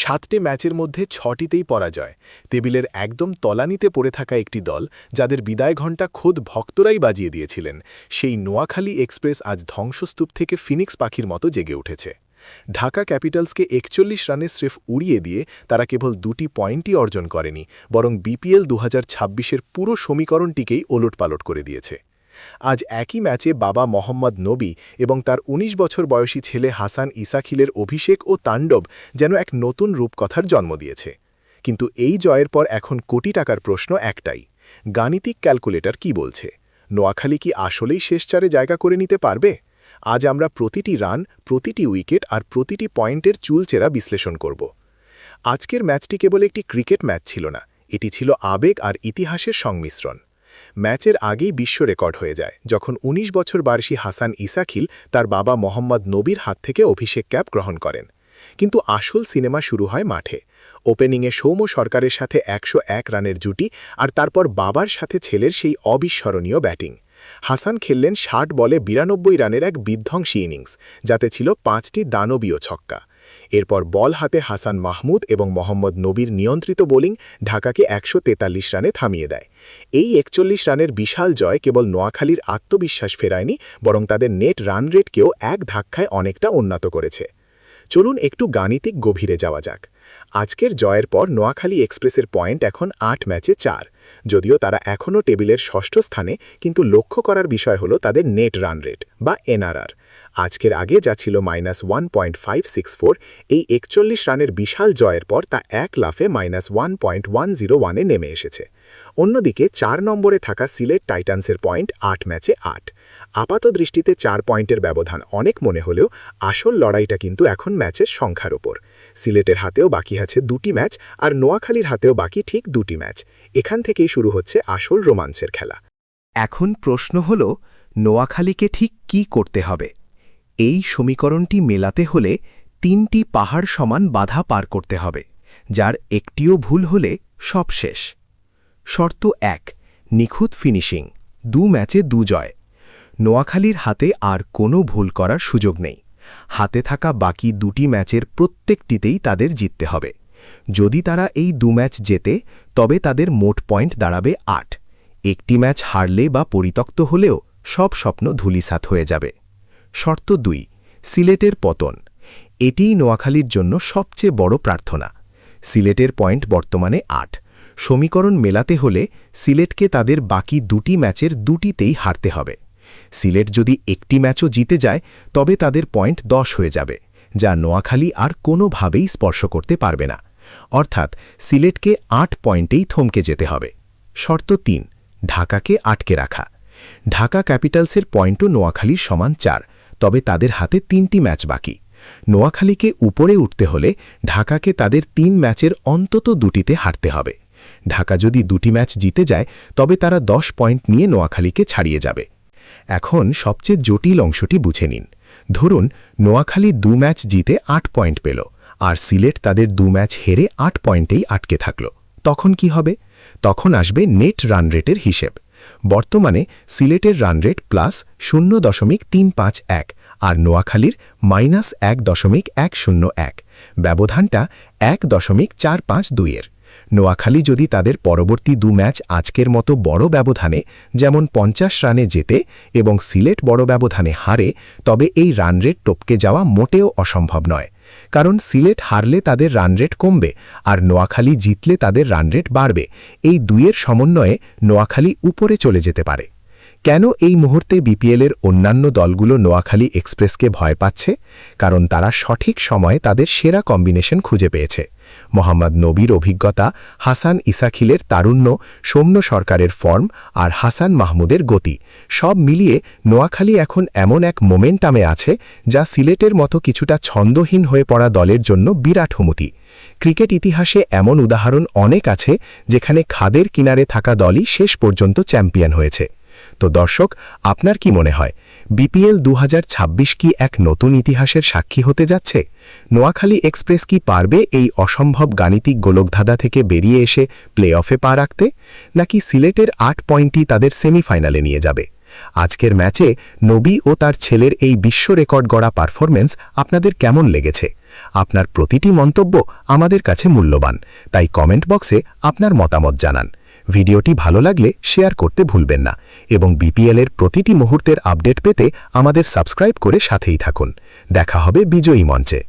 সাতটি ম্যাচের মধ্যে ছটিতেই পরাজয়। টেবিলের একদম তলানিতে পড়ে থাকা একটি দল, যাদের বিদায় ঘণ্টা খোদ ভক্তরাই বাজিয়ে দিয়েছিলেন, সেই নোয়াখালী এক্সপ্রেস আজ ধ্বংসস্তূপ থেকে ফিনিক্স পাখির মতো জেগে উঠেছে। ঢাকা ক্যাপিটালসকে একচল্লিশ রানে স্রেফ উড়িয়ে দিয়ে তারা কেবল দুটি পয়েন্টই অর্জন করেনি, বরং বিপিএল দু হাজার পুরো সমীকরণটিকেই ওলটপালট করে দিয়েছে। আজ একই ম্যাচে বাবা মোহাম্মদ নবী এবং তার ১৯ বছর বয়সী ছেলে হাসান ইসাখিলের অভিষেক ও তাণ্ডব যেন এক নতুন রূপকথার জন্ম দিয়েছে। কিন্তু এই জয়ের পর এখন কোটি টাকার প্রশ্ন একটাই, গাণিতিক ক্যালকুলেটর কি বলছে? নোয়াখালী কি আসলেই শেষ চারে জায়গা করে নিতে পারবে? আজ আমরা প্রতিটি রান, প্রতিটি উইকেট আর প্রতিটি পয়েন্টের চুলচেরা বিশ্লেষণ করব। আজকের ম্যাচটি কেবল একটি ক্রিকেট ম্যাচ ছিল না, এটি ছিল আবেগ আর ইতিহাসের সংমিশ্রণ। ম্যাচের আগেই বিশ্ব রেকর্ড হয়ে যায়, যখন ১৯ বছর বয়সী হাসান ইসাখিল তার বাবা মোহাম্মদ নবীর হাত থেকে অভিষেক ক্যাপ গ্রহণ করেন। কিন্তু আসল সিনেমা শুরু হয় মাঠে। ওপেনিংয়ে সৌম্য সরকারের সাথে একশো এক রানের জুটি আর তারপর বাবার সাথে ছেলের সেই অবিস্মরণীয় ব্যাটিং। হাসান খেললেন ষাট বলে বিরানব্বই রানের এক বিধ্বংসী ইনিংস, যাতে ছিল পাঁচটি দানবীয় ছক্কা। এরপর বল হাতে হাসান মাহমুদ এবং মোহাম্মদ নবীর নিয়ন্ত্রিত বোলিং ঢাকাকে একশো তেতাল্লিশ রানে থামিয়ে দেয়। এই একচল্লিশ রানের বিশাল জয় কেবল নোয়াখালীর আত্মবিশ্বাস ফেরায়নি, বরং তাদের নেট রান রেটকেও এক ধাক্কায় অনেকটা উন্নত করেছে। চলুন একটু গাণিতিক গভীরে যাওয়া যাক। আজকের জয়ের পর নোয়াখালী এক্সপ্রেসের পয়েন্ট এখন আট ম্যাচে চার। যদিও তারা এখনও টেবিলের ষষ্ঠ স্থানে, কিন্তু লক্ষ্য করার বিষয় হল তাদের নেট রান রেট বা এনআরআর। আজকের আগে যা ছিল minus one point five six four, এই একচল্লিশ রানের বিশাল জয়ের পর তা এক লাফে minus one point one zero ওয়ানে নেমে এসেছে। অন্যদিকে চার নম্বরে থাকা সিলেট টাইটান্সের পয়েন্ট আট ম্যাচে আট। আপাত দৃষ্টিতে চার পয়েন্টের ব্যবধান অনেক মনে হলেও আসল লড়াইটা কিন্তু এখন ম্যাচের সংখ্যার ওপর। সিলেটের হাতেও বাকি আছে দুটি ম্যাচ আর নোয়াখালীর হাতেও বাকি ঠিক দুটি ম্যাচ। এখান থেকেই শুরু হচ্ছে আসল রোমাঞ্চের খেলা। এখন প্রশ্ন হল, নোয়াখালীকে ঠিক কি করতে হবে? এই সমীকরণটি মেলাতে হলে তিনটি পাহাড় সমান বাধা পার করতে হবে, যার একটিও ভুল হলে সব শেষ। শর্ত এক, নিখুঁত ফিনিশিং, দু ম্যাচে দু জয়। নোয়াখালীর হাতে আর কোনো ভুল করার সুযোগ নেই। হাতে থাকা বাকি দুটি ম্যাচের প্রত্যেকটিতেই তাদের জিততে হবে। যদি তারা এই দু ম্যাচ জেতে, তবে তাদের মোট পয়েন্ট দাঁড়াবে আট। একটি ম্যাচ হারলে বা পরিত্যক্ত হলেও সব স্বপ্ন ধুলিসাত হয়ে যাবে। শর্ত দুই, সিলেটের পতন। এটিই নোয়াখালীর জন্য সবচেয়ে বড় প্রার্থনা। সিলেটের পয়েন্ট বর্তমানে আট। সমীকরণ মেলাতে হলে সিলেটকে তাদের বাকি দুটি ম্যাচের দুটিতেই হারতে হবে। সিলেট যদি একটি ম্যাচও জিতে যায়, তবে তাদের পয়েন্ট দশ হয়ে যাবে, যা নোয়াখালী আর কোনোভাবেই স্পর্শ করতে পারবে না। অর্থাৎ সিলেটকে আট পয়েন্টেই থমকে যেতে হবে। শর্ত তিন, ঢাকাকে আটকে রাখা। ঢাকা ক্যাপিটালসের পয়েন্টও নোয়াখালীর সমান চার, তবে তাদের হাতে তিনটি ম্যাচ বাকি। নোয়াখালীকে উপরে উঠতে হলে ঢাকাকে তাদের তিন ম্যাচের অন্তত দুটিতে হারতে হবে। ঢাকা যদি দুটি ম্যাচ জিতে যায়, তবে তারা দশ পয়েন্ট নিয়ে নোয়াখালীকে ছাড়িয়ে যাবে। এখন সবচেয়ে জটিল অংশটি বুঝে নিন। ধরুন, নোয়াখালী দু ম্যাচ জিতে আট পয়েন্ট পেল, আর সিলেট তাদের দু ম্যাচ হেরে আট পয়েন্টেই আটকে থাকল। তখন কি হবে? তখন আসবে নেট রান রেটের হিসেব। বর্তমানে সিলেটের রান রেট প্লাস শূন্য দশমিক তিন পাঁচ এক, আর নোয়াখালীর মাইনাস এক দশমিক এক শূন্য এক। ব্যবধানটা এক দশমিক চার পাঁচ দুইয়ের। নোয়াখালী যদি তাদের পরবর্তী দু ম্যাচ আজকের মতো বড় ব্যবধানে, যেমন পঞ্চাশ রানে জেতে এবং সিলেট বড় ব্যবধানে হারে, তবে এই রানরেট টপকে যাওয়া মোটেও অসম্ভব নয়। কারণ সিলেট হারলে তাদের রানরেট কমবে আর নোয়াখালী জিতলে তাদের রানরেট বাড়বে। এই দুইয়ের সমন্বয়ে নোয়াখালী উপরে চলে যেতে পারে। কেন এই মুহূর্তে বিপিএলের অন্যান্য দলগুলো নোয়াখালী এক্সপ্রেসকে ভয় পাচ্ছে? কারণ তারা সঠিক সময়ে তাদের সেরা কম্বিনেশন খুঁজে পেয়েছে। মোহাম্মদ নবীর অভিজ্ঞতা, হাসান ইসাখিলের তারুণ্য, সৌম্য সরকারের ফর্ম আর হাসান মাহমুদের গতি, সব মিলিয়ে নোয়াখালী এখন এমন এক মোমেন্টামে আছে যা সিলেটের মতো কিছুটা ছন্দহীন হয়ে পড়া দলের জন্য বিরাট হুমতি। ক্রিকেট ইতিহাসে এমন উদাহরণ অনেক আছে যেখানে খাদের কিনারে থাকা দলই শেষ পর্যন্ত চ্যাম্পিয়ন হয়েছে। তো দর্শক, আপনার কি মনে হয়, বিপিএল দু হাজার ছাব্বিশ কি এক নতুন ইতিহাসের সাক্ষী হতে যাচ্ছে? নোয়াখালী এক্সপ্রেস কি পারবে এই অসম্ভব গাণিতিক গোলকধাঁধা থেকে বেরিয়ে এসে প্লে অফে পা রাখতে? নাকি সিলেটের আট পয়েন্টই তাদের সেমিফাইনালে নিয়ে যাবে? আজকের ম্যাচে নবী ও তার ছেলের এই বিশ্ব রেকর্ড গড়া পারফরমেন্স আপনাদের কেমন লেগেছে? আপনার প্রতিটি মন্তব্য আমাদের কাছে মূল্যবান। তাই কমেন্ট বক্সে আপনার মতামত জানান। ভিডিওটি ভালো লাগলে শেয়ার করতে ভুলবেন না এবং বিপিএলের প্রতিটি মুহূর্তের আপডেট পেতে আমাদের সাবস্ক্রাইব করে সাথেই থাকুন। দেখা হবে বিজয়ী মঞ্চে।